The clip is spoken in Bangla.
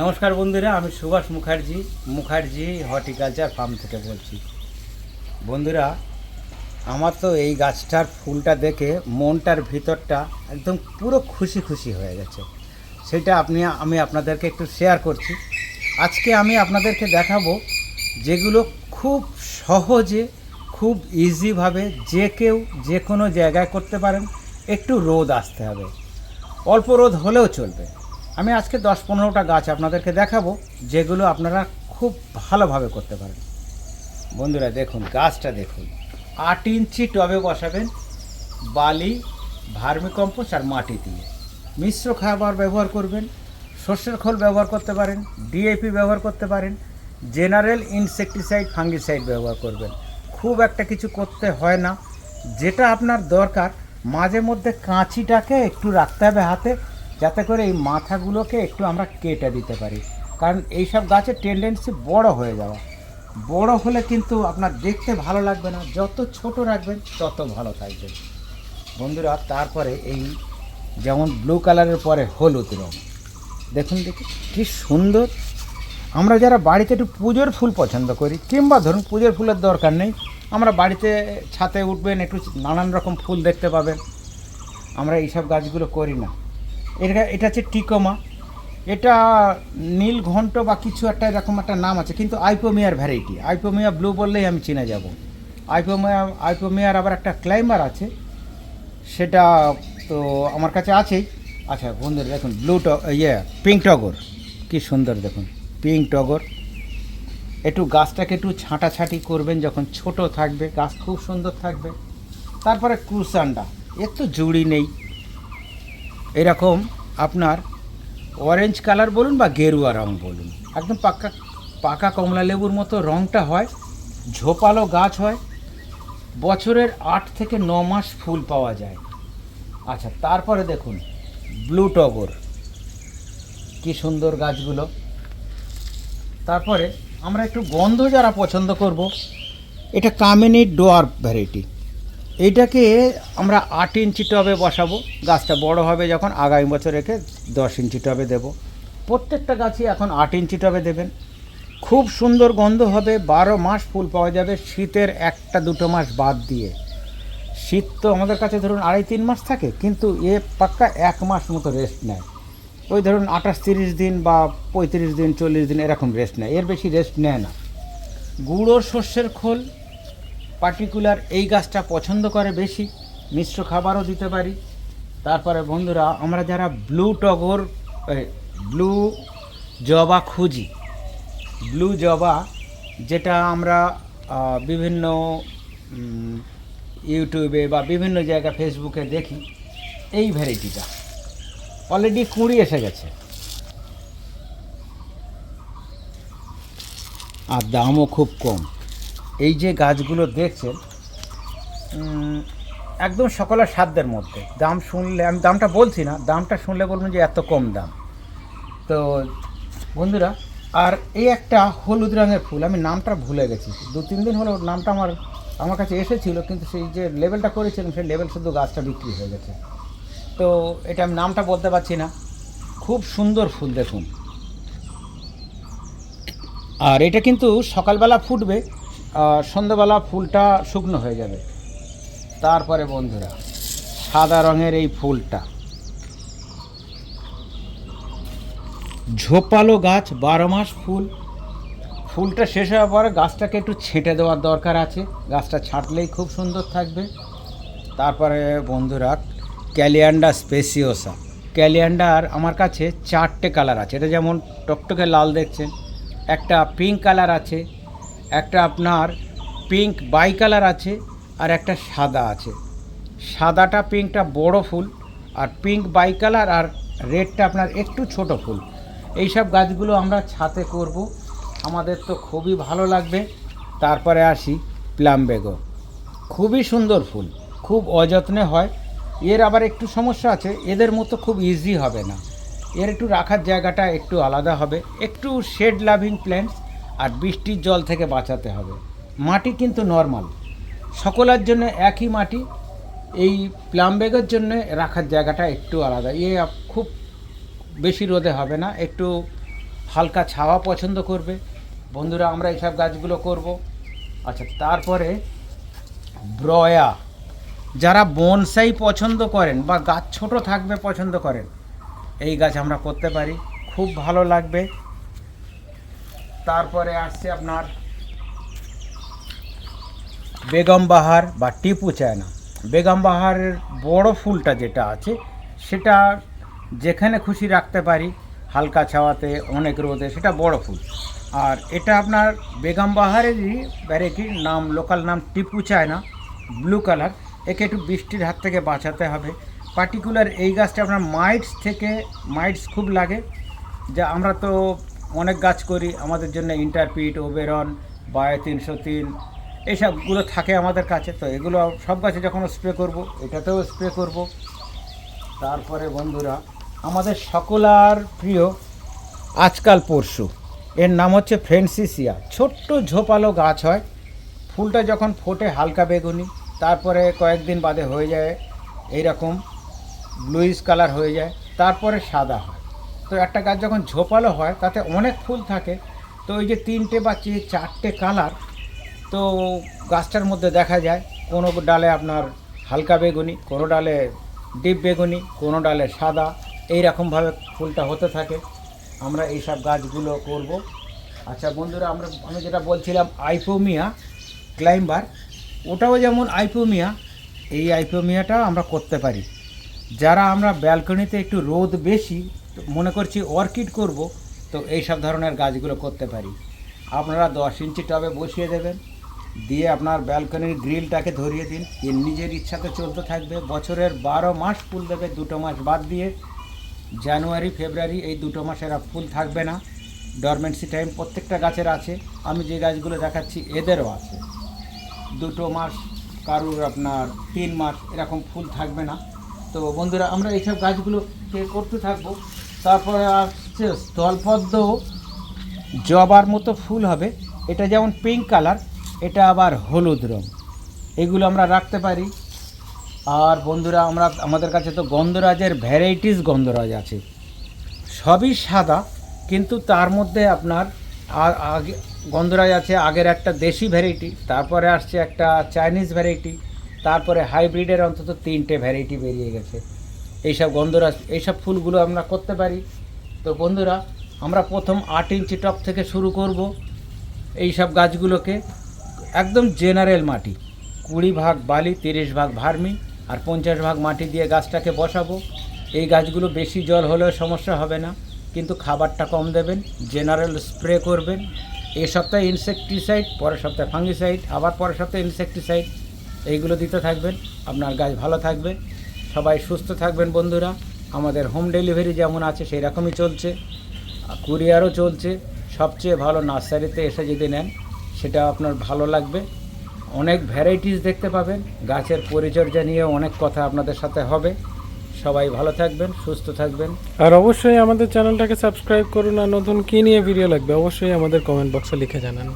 নমস্কার বন্ধুরা, আমি সুভাষ মুখার্জি মুখার্জি হর্টিকালচার ফার্ম থেকে বলছি। বন্ধুরা, আমার তো এই গাছটার ফুলটা দেখে মনটার ভিতরটা একদম পুরো খুশি খুশি হয়ে গেছে। সেটা আপনি, আমি আপনাদেরকে একটু শেয়ার করছি। আজকে আমি আপনাদেরকে দেখাবো যেগুলো খুব সহজে, খুব ইজিভাবে যে কেউ যে কোনো জায়গায় করতে পারেন, একটু রোদ আসতে হবে। অল্প রোদ হলেও চলবে। আমি আজকে দশ পনেরোটা গাছ আপনাদেরকে দেখাবো যেগুলো আপনারা খুব ভালোভাবে করতে পারেন। বন্ধুরা দেখুন গাছটা দেখুন। আট ইঞ্চি টবে বসাবেন বালি ভার্মিকম্পোস্ট আর মাটি দিয়ে। মিশ্র খাবার ব্যবহার করবেন সর্ষের খোল ব্যবহার করতে পারেন ডিএপি ব্যবহার করতে পারেন জেনারেল ইনসেকটিসাইড ফাঙ্গিসাইড ব্যবহার করবেন। খুব একটা কিছু করতে হয় না। যেটা আপনার দরকার মাঝে মধ্যে কাঁচিটাকে একটু রাখতে হবে হাতে যাতে করে এই মাথাগুলোকে একটু আমরা কেটে দিতে পারি। কারণ এইসব গাছের টেন্ডেন্সি বড় হয়ে যাওয়া। বড় হলে কিন্তু আপনার দেখতে ভালো লাগবে না। যত ছোট রাখবেন, তত ভালো থাকবে। বন্ধুরা, তারপরে এই যেমন ব্লু কালারের পরে হলুদ রঙ দেখুন দেখি কি সুন্দর। আমরা যারা বাড়িতে একটু পুজোর ফুল পছন্দ করি, কিংবা ধরুন পুজোর ফুলের দরকার নেই, আমরা বাড়িতে ছাতে উঠবেন, একটু নানান রকম ফুল দেখতে পাবেন। আমরা এইসব গাছগুলো করি না। এটা এটা হচ্ছে টিকোমা। এটা নীল ঘন্ট বা কিছু একটা এরকম একটা নাম আছে, কিন্তু আইপোমিয়ার ভ্যারাইটি আইপোমিয়া ব্লু বললেই আমি চিনে যাব। আইপোমিয়া, আইপোমিয়ার আবার একটা ক্লাইম্বার আছে, সেটা তো আমার কাছে আছেই। আচ্ছা বন্ধুরা, দেখুন ব্লু ট ইয়ে পিঙ্ক টগর কি সুন্দর, দেখুন পিঙ্ক টগর একটু গাছটাকে একটু ছাঁটাছাঁটি করবেন, যখন ছোট থাকবে, গাছ খুব সুন্দর থাকবে। তারপরে ক্রুসান্ডা। এর তো জুড়ি নেই। এরকম আপনার অরেঞ্জ কালার বলুন বা গেরুয়া রং বলুন, একদম পাকা পাকা কমলা লেবুর মতো রংটা হয়, ঝোপালো গাছ হয়, বছরের আট থেকে ন মাস ফুল পাওয়া যায়। আচ্ছা তারপরে দেখুন ব্লু টগর, কি সুন্দর গাছগুলো। তারপরে আমরা একটু গন্ধ যারা পছন্দ করব, এটা কামিনী ডোয়ার ভ্যারাইটি। এইটাকে আমরা আট ইঞ্চি টবে বসাবো। গাছটা বড় হবে যখন আগামী বছর রেখে দশ ইঞ্চি টবে দেব। প্রত্যেকটা গাছই এখন আট ইঞ্চি টবে দেবেন। খুব সুন্দর গন্ধ হবে, বারো মাস ফুল পাওয়া যাবে, শীতের একটা দুটো মাস বাদ দিয়ে। শীত তো আমাদের কাছে ধরুন আড়াই তিন মাস থাকে, কিন্তু এ পাক্কা এক মাস মতো রেস্ট নেয়। ওই ধরুন আঠাশ তিরিশ দিন বা পঁয়ত্রিশ দিন, চল্লিশ দিন এরকম রেস্ট নেয়। এর বেশি রেস্ট নেয় না। গুঁড়ো শস্যের খোল পার্টিকুলার এই গাছটা পছন্দ করে বেশি, মিশ্র খাবারও দিতে পারি। তারপরে বন্ধুরা, আমরা যারা ব্লু টগর ব্লু জবা খুঁজি ব্লু জবা যেটা আমরা বিভিন্ন ইউটিউবে বা বিভিন্ন জায়গা ফেসবুকে দেখি, এই ভ্যারাইটিটা। অলরেডি কুঁড়ি এসে গেছে। আর দামও খুব কম। এই যে গাছগুলো দেখছেন একদম সকলের সাধ্যের মধ্যে। দাম শুনলে, আমি দামটা বলছি না, দামটা শুনলে বলবেন যে এত কম দাম। তো বন্ধুরা, আর এই একটা হলুদ রঙের ফুল, আমি নামটা ভুলে গেছি। দু তিন দিন হলো নামটা আমার আমার কাছে এসেছিল, কিন্তু সেই যে লেভেলটা করেছিলাম, সেই লেভেল শুধু গাছটা বিক্রি হয়ে গেছে। তো এটা আমি নামটা বলতে পারছি না। খুব সুন্দর ফুল দেখুন। আর এটা কিন্তু সকালবেলা ফুটবে সন্ধ্যাবেলা ফুলটা শুকনো হয়ে যাবে। তারপরে বন্ধুরা, সাদা রঙের এই ফুলটা। ঝোপালো গাছ, বারো মাস ফুল। ফুলটা শেষ হওয়ার পরে গাছটাকে একটু ছেঁটে দেওয়ার দরকার আছে। গাছটা ছাঁটলেই খুব সুন্দর থাকবে। তারপরে বন্ধুরা ক্যালিয়ান্ডা স্পেসিওসা। ক্যালিয়ান্ডার আমার কাছে চারটে কালার আছে। এটা যেমন টকটকে লাল দেখছেন, একটা পিঙ্ক কালার আছে একটা আপনার পিঙ্ক বাই কালার আছে আর একটা সাদা আছে। সাদাটা পিঙ্কটা বড় ফুল আর পিঙ্ক বাই কালার আর রেডটা আপনার একটু ছোট ফুল। এইসব গাছগুলো আমরা ছাতে করব। আমাদের তো খুবই ভালো লাগবে। তারপরে আসি প্লামবেগো খুবই সুন্দর ফুল, খুব অযত্নে হয়। এর আবার একটু সমস্যা আছে, এদের মতো খুব ইজি হবে না। এর একটু রাখার জায়গাটা একটু আলাদা হবে। একটু শেড লাভিং প্ল্যান্টস আর বৃষ্টির জল থেকে বাঁচাতে হবে। মাটি কিন্তু নর্মাল সকলের জন্য একই মাটি, এই প্লাম ব্যাগের জন্য রাখার জায়গাটা একটু আলাদা। এ খুব বেশি রোদে হবে না, একটু হালকা ছাওয়া পছন্দ করবে। বন্ধুরা, আমরা এইসব গাছগুলো করব। আচ্ছা তারপরে ব্রয়া। যারা বনসাই পছন্দ করেন বা গাছ ছোট থাকবে পছন্দ করেন, এই গাছ আমরা করতে পারি। খুব ভালো লাগবে। তারপরে আসছে আপনার বেগম বাহার বা টিপু চায়না। বেগম বাহারের বড় ফুলটা যেটা আছে, সেটা যেখানে খুশি রাখতে পারি, হালকা ছাওয়াতে, অনেক রোদে, সেটা বড় ফুল। আর এটা আপনার বেগম বাহারেরই ভ্যারাইটির নাম লোকাল নাম টিপু চায়না ব্লু কালার একে একটু বৃষ্টির হাত থেকে বাঁচাতে হবে। পার্টিকুলার এই গাছটা আপনার মাইটস থেকে মাইটস খুব লাগে। যা আমরা তো অনেক গাছ করি, আমাদের জন্য ইন্টারপিট ওবেরন বায়ো তিনশো তিন এইসবগুলো থাকে আমাদের কাছে। তো এগুলো সব গাছে যখন স্প্রে করব, এটাতেও স্প্রে করব। তারপরে বন্ধুরা, আমাদের সকলার প্রিয় আজকাল পরশু। এর নাম হচ্ছে ফ্রেন্সিসিয়া ছোট্ট ঝোপালো গাছ হয়। ফুলটা যখন ফোটে হালকা বেগুনি, তারপরে কয়েকদিন বাদে হয়ে যায়, এইরকম ব্লুইশ কালার হয়ে যায়, তারপরে সাদা হয়। তো একটা গাছ যখন ঝোপালো হয়, তাতে অনেক ফুল থাকে। তো ওই যে তিনটে বা চারটে কালার, তো গাছটার মধ্যে দেখা যায়, কোনো ডালে আপনার হালকা বেগুনি, কোনো ডালে ডিপ বেগুনি, কোনো ডালে সাদা এই রকমভাবে ফুলটা হতে থাকে। আমরা এইসব গাছগুলো করব। আচ্ছা বন্ধুরা, আমরা, আমি যেটা বলছিলাম, আইপোমিয়া ক্লাইম্বার, ওটাও যেমন আইপোমিয়া, এই আইপোমিয়াটা আমরা করতে পারি। যারা আমরা ব্যালকনিতে একটু রোদ বেশি মনে করছি অর্কিড করব, তো এই সব ধরনের গাছগুলো করতে পারি। আপনারা দশ ইঞ্চি টবে বসিয়ে দেবেন, দিয়ে আপনার ব্যালকনির গ্রিলটাকে ধরিয়ে দিন। এর নিজের ইচ্ছাতে চলতে থাকবে। বছরের বারো মাস ফুল দেবে, দুটো মাস বাদ দিয়ে। জানুয়ারি, ফেব্রুয়ারি এই দুটো মাস এরা ফুল থাকবে না। ডরমেন্সি টাইম প্রত্যেকটা গাছের আছে। আমি যে গাছগুলো দেখাচ্ছি, এদেরও আছে। দুটো মাস, কারুর আপনার তিন মাস, এরকম ফুল থাকবে না। তো বন্ধুরা, আমরা এইসব গাছগুলোকে করতে থাকব। তারপরে আসছে স্থলপদ্ম জবার মতো ফুল হবে। এটা যেমন পিঙ্ক কালার এটা আবার হলুদ রং। এগুলো আমরা রাখতে পারি। আর বন্ধুরা, আমরা, আমাদের কাছে তো গন্ধরাজের ভ্যারাইটিস গন্ধরাজ আছে। সবই সাদা, কিন্তু তার মধ্যে আপনার আগে, গন্ধরাজ আছে, আগের একটা দেশি ভ্যারাইটি তারপরে আসছে একটা চাইনিজ ভ্যারাইটি তারপরে হাইব্রিডের অন্তত তিনটে ভ্যারাইটি বেরিয়ে গেছে। এইসব গন্ধরাজ এইসব ফুলগুলো আমরা করতে পারি। তো বন্ধুরা, আমরা প্রথম আট ইঞ্চি টপ থেকে শুরু করব এই সব গাছগুলোকে। একদম জেনারেল মাটি, কুড়ি ভাগ বালি, তিরিশ ভাগ ভার্মি আর পঞ্চাশ ভাগ মাটি দিয়ে গাছটাকে বসাবো। এই গাছগুলো বেশি জল হলেও সমস্যা হবে না, কিন্তু খাবারটা কম দেবেন জেনারেল স্প্রে করবেন। এই সপ্তাহে ইনসেকটিসাইড পরের সপ্তাহে ফাঙ্গিসাইড আবার পরের সপ্তাহে ইনসেকটিসাইড এইগুলো দিতে থাকবেন, আপনার গাছ ভালো থাকবে। সবাই সুস্থ থাকবেন বন্ধুরা। আমাদের হোম ডেলিভারি যেমন আছে সেই রকমই চলছে কুরিয়ারও চলছে। সবচেয়ে ভালো নার্সারিতে এসে যদি নেন, সেটা আপনার ভালো লাগবে। অনেক ভ্যারাইটিস দেখতে পাবেন। গাছের পরিচর্যা নিয়ে অনেক কথা আপনাদের সাথে হবে। সবাই ভালো থাকবেন, সুস্থ থাকবেন। আর অবশ্যই আমাদের চ্যানেলটাকে সাবস্ক্রাইব করুন। আর নতুন কী নিয়ে ভিডিও লাগবে, অবশ্যই আমাদের কমেন্ট বক্সে লিখে জানান।